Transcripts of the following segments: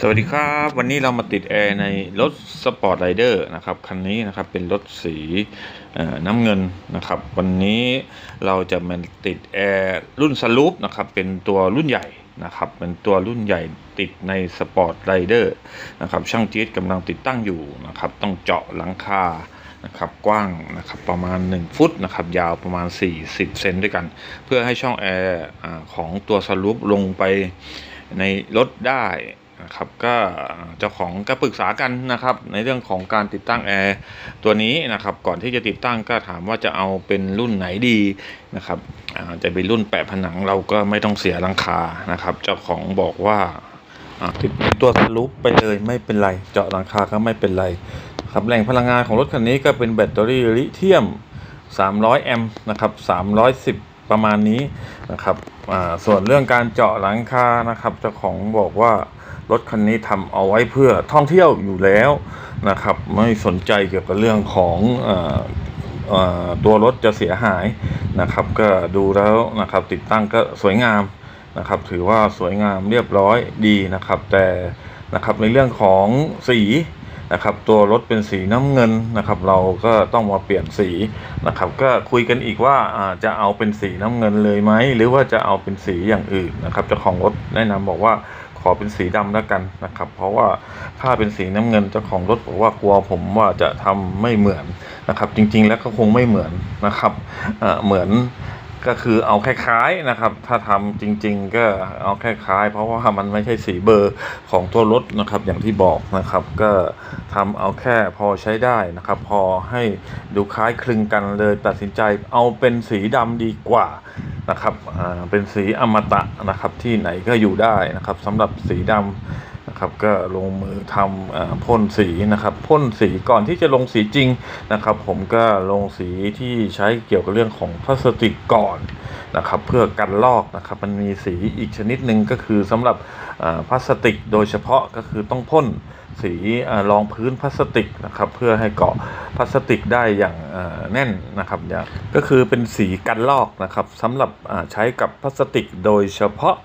สวัสดีครับ วันนี้เรามาติดแอร์ในรถสปอร์ตไรเดอร์นะครับคันนี้นะครับเป็นรถสีน้ำเงินนะครับ วันนี้เราจะมาติดแอร์รุ่นสลูปนะครับเป็นตัวรุ่นใหญ่นะครับเป็นตัวรุ่นใหญ่ติดในสปอร์ตไรเดอร์นะครับช่างจี๊ดกำลังติดตั้งอยู่นะครับต้องเจาะหลังคานะครับกว้างนะครับประมาณ 1 ฟุตนะครับยาวประมาณ 40 เซนด้วยกัน เพื่อให้ช่องแอร์ของตัวสลูปลงไปในรถได้ นะครับก็เจ้าของก็ปรึกษากันนะครับ ในเรื่องของการติดตั้งแอร์ตัวนี้นะครับ ก่อนที่จะติดตั้งก็ถามว่าจะเอาเป็นรุ่นไหนดีนะครับจะเป็นรุ่นแปะผนังเราก็ไม่ต้องเสียราคานะครับ เจ้าของบอกว่าติดตัวสลูปไปเลยไม่เป็นไร เจาะหลังคาก็ไม่เป็นไรครับแหล่งพลังงานของรถคันนี้ก็เป็นแบตเตอรี่ลิเธียม 300 แอมป์นะครับ 310ประมาณนี้นะครับ ส่วนเรื่องการเจาะหลังคานะครับ เจ้าของบอกว่า รถคันนี้ทำเอาไว้เพื่อท่องเที่ยวอยู่แล้วนะครับ ไม่สนใจเกี่ยวกับเรื่องของออตัวรถจะเสียหายนะครับ ก็ดูแล้วนะครับ ติดตั้งก็สวยงามนะครับ ถือว่าสวยงามเรียบร้อยดีนะครับ แต่นะครับในเรื่องของสีนะครับตัวรถเป็นสีน้ำเงินนะครับ เราก็ต้องมาเปลี่ยนสีนะครับ ก็คุยกันอีกว่าจะเอาเป็นสีน้ำเงินเลยไหมหรือว่าจะเอาเป็นสีอย่างอื่นนะครับเจ้าของรถแนะนำบอกว่า อเป็นสีดำแล้วกันนะครับ เพราะว่าถ้าเป็นสีน้ำเงินเจ้าของรถบอกว่ากลัวผมว่าจะทำไม่เหมือนนะครับ จริง ๆ แล้วก็คงไม่เหมือนนะครับเออเหมือนก็คือเอาคล้ายๆนะครับ ถ้าทำจริง ๆ ก็เอาคล้ายๆ เพราะว่ามันไม่ใช่สีเบอร์ของตัวรถนะครับ อย่างที่บอกนะครับ ก็ทำเอาแค่พอใช้ได้นะครับ พอให้ดูคล้ายคลึงกันเลยตัดสินใจเอาเป็นสีดำดีกว่า นะครับอ่าเป็นสีอมตะนะครับ ที่ไหนก็อยู่ได้นะครับสำหรับสีดำนะครับ ก็ลงมือทำอ่าพ่นสีนะครับพ่นสีก่อนที่จะลงสีจริงนะครับ ผมก็ลงสีที่ใช้เกี่ยวกับเรื่องของพลาสติกก่อนนะครับ เพื่อกันลอกนะครับ มันมีสีอีกชนิดหนึ่งก็คือสำหรับอ่าพลาสติกโดยเฉพาะก็คือต้องพ่น สีรองพื้นพลาสติกนะครับเพื่อให้เกาะพลาสติกได้อย่างแน่นนะครับอย่างก็คือเป็นสีกันลอกนะครับสำหรับใช้กับพลาสติกโดยเฉพาะ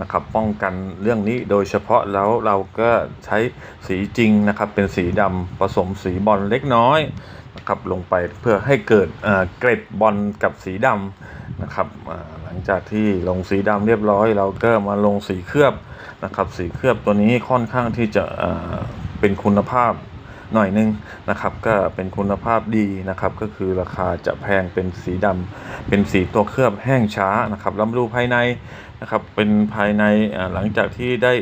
นะครับป้องกันเรื่องนี้โดยเฉพาะแล้วเราก็ใช้สีจริงนะครับเป็นสีดำผสมสีบอลเล็กน้อยนะครับลงไปเพื่อให้เกิดเกร็ดบอลกับสีดำนะครับ ลังจากที่ลงสีดำเรียบร้อย เราก็มาลงสีเคลือบนะครับ สีเคลือบตัวนี้ค่อนข้างที่จะเป็นคุณภาพหน่อยนึงนะครับ ก็เป็นคุณภาพดีนะครับ ก็คือราคาจะแพงเป็นสีดำเป็นสีตัวเคลือบแห้งช้านะครับล้วมาดูภายในนะครับ เป็นภายในหลังจากที่ได้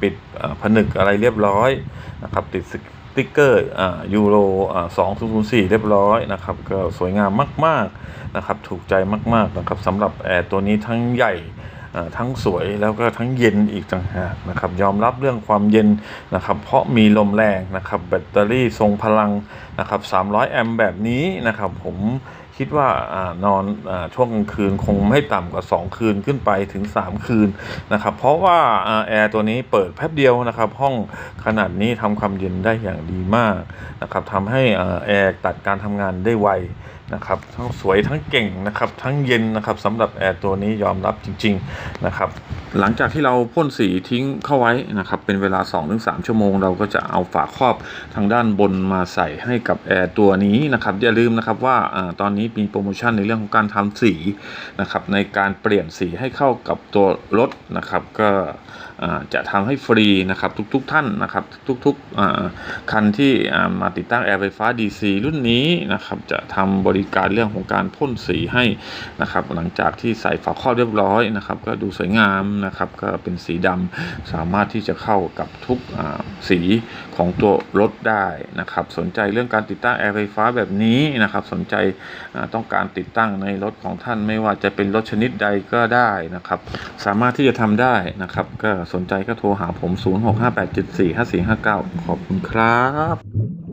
ปิดผนึกอะไรเรียบร้อยนะครับ ติดส ติ๊กเกอร์อ่ายูโรอ่า2004เรียบร้อยนะครับ ก็สวยงามมาก ๆ นะครับ ถูกใจมาก ๆ นะครับสำหรับแอร์ตัวนี้ทั้งใหญ่อ่าทั้งสวยแล้วก็ทั้งเย็นอีกต่างหากนะครับยอมรับเรื่องความเย็นนะครับเพราะมีลมแรงนะครับแบตเตอรี่ทรงพลังนะครับ300 แอมป์แบบนี้นะครับผม คิดว่าอนอนอช่วงกลางคืนคงไม่ต่ำกว่า 2 คืนขึ้นไปถึง 3 คืนนะครับ เพราะว่าอ่าแอร์ตัวนี้เปิดแป๊บเดียวนะครับ ห้องขนาดนี้ทำความเย็นได้อย่างดีมากนะครับทำให้อ่าแอร์ตัดการทำงานได้ไว นะครับทั้งสวยทั้งเก่งนะครับทั้งเย็นนะครับสำหรับแอร์ตัวนี้ยอมรับจริงๆนะครับหลังจากที่เราพ่นสีทิ้งเข้าไว้นะครับเป็นเวลา 2-3 ชั่วโมง เราก็จะเอาฝาครอบทางด้านบนมาใส่ให้กับแอร์ตัวนี้นะครับอย่าลืมนะครับว่าอตอนนี้มีโปรโมชั่นในเรื่องของการทำสีนะครับในการเปลี่ยนสีให้เข้ากับตัวรถนะครับก็ จะทำให้ฟรีนะครับทุกๆท่านนะครับทุกๆคันที่มาติดตั้งแอร์ไฟฟ้า DC รุ่นนี้นะครับจะทำบริการเรื่องของการพ่นสีให้นะครับหลังจากที่ใส่ฝาครอบเรียบร้อยนะครับก็ดูสวยงามนะครับก็เป็นสีดำสามารถที่จะเข้ากับทุกสีของตัวรถได้นะครับสนใจเรื่องการติดตั้งแอร์ไฟฟ้าแบบนี้นะครับสนใจต้องการติดตั้งในรถของท่านไม่ว่าจะเป็นรถชนิดใดก็ได้นะครับสามารถที่จะทำได้นะครับก็สนใจก็โทรหาผม 0658745459 ขอบคุณครับ